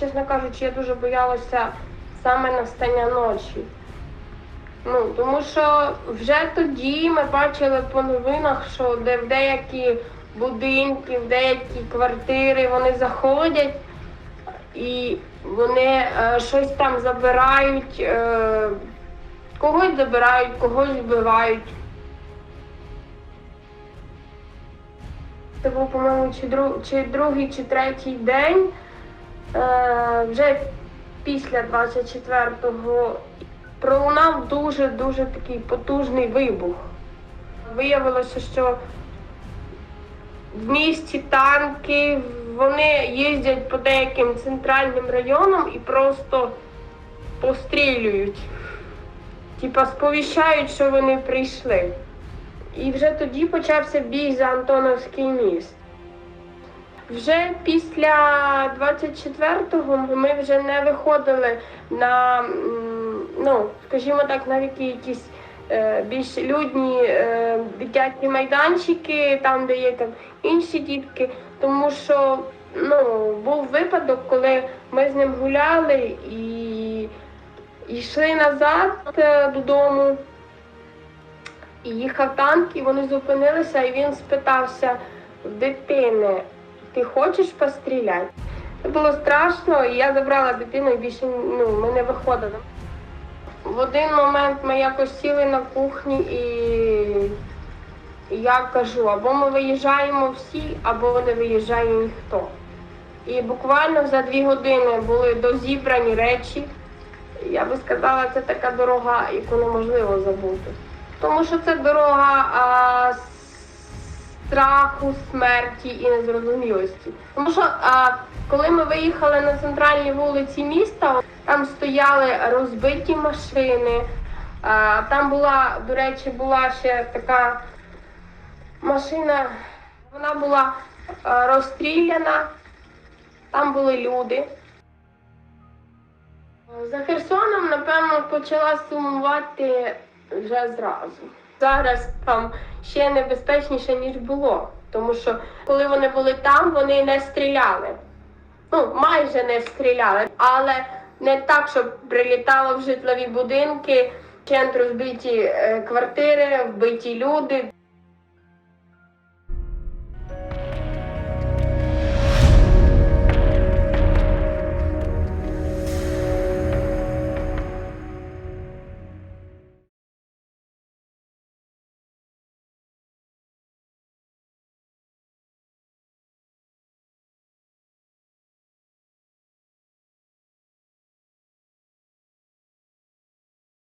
чесно кажучи, я дуже боялася саме настання ночі. Ну, тому що вже тоді ми бачили по новинах, що де в деякі будинки, в деякі квартири вони заходять і вони е, щось там забирають, е, когось забирають, когось вбивають. Це був, по-моєму, чи, друг, чи другий, чи третій день. Е, вже після 24-го пролунав дуже-дуже такий потужний вибух. Виявилося, що в місті танки, вони їздять по деяким центральним районам і просто пострілюють. Типа сповіщають, що вони прийшли. І вже тоді почався бій за Антоновський міст. Вже після 24-го ми вже не виходили на, ну, скажімо так, на які якісь е, більш людні е, дитячі майданчики, там, де є там інші дітки, тому що ну, був випадок, коли ми з ним гуляли і йшли назад е, додому. І їхав танк, і вони зупинилися, і він спитався в дитини, ти хочеш постріляти? Це було страшно, і я забрала дитину і більше ну, ми не виходили. В один момент ми якось сіли на кухні і я кажу, або ми виїжджаємо всі, або не виїжджає ніхто. І буквально за дві години були дозібрані речі. Я би сказала, це така дорога, яку неможливо забути. Тому що це дорога а, страху, смерті і незрозумілості. Тому що а, коли ми виїхали на центральні вулиці міста, там стояли розбиті машини. А, там була, до речі, була ще така машина, вона була розстріляна, там були люди. За Херсоном, напевно, почала сумувати вже зразу. Зараз там ще небезпечніше, ніж було. Тому що коли вони були там, вони не стріляли. Ну, майже не стріляли, але не так, щоб прилітало в житлові будинки, в центру е, квартири, вбиті люди.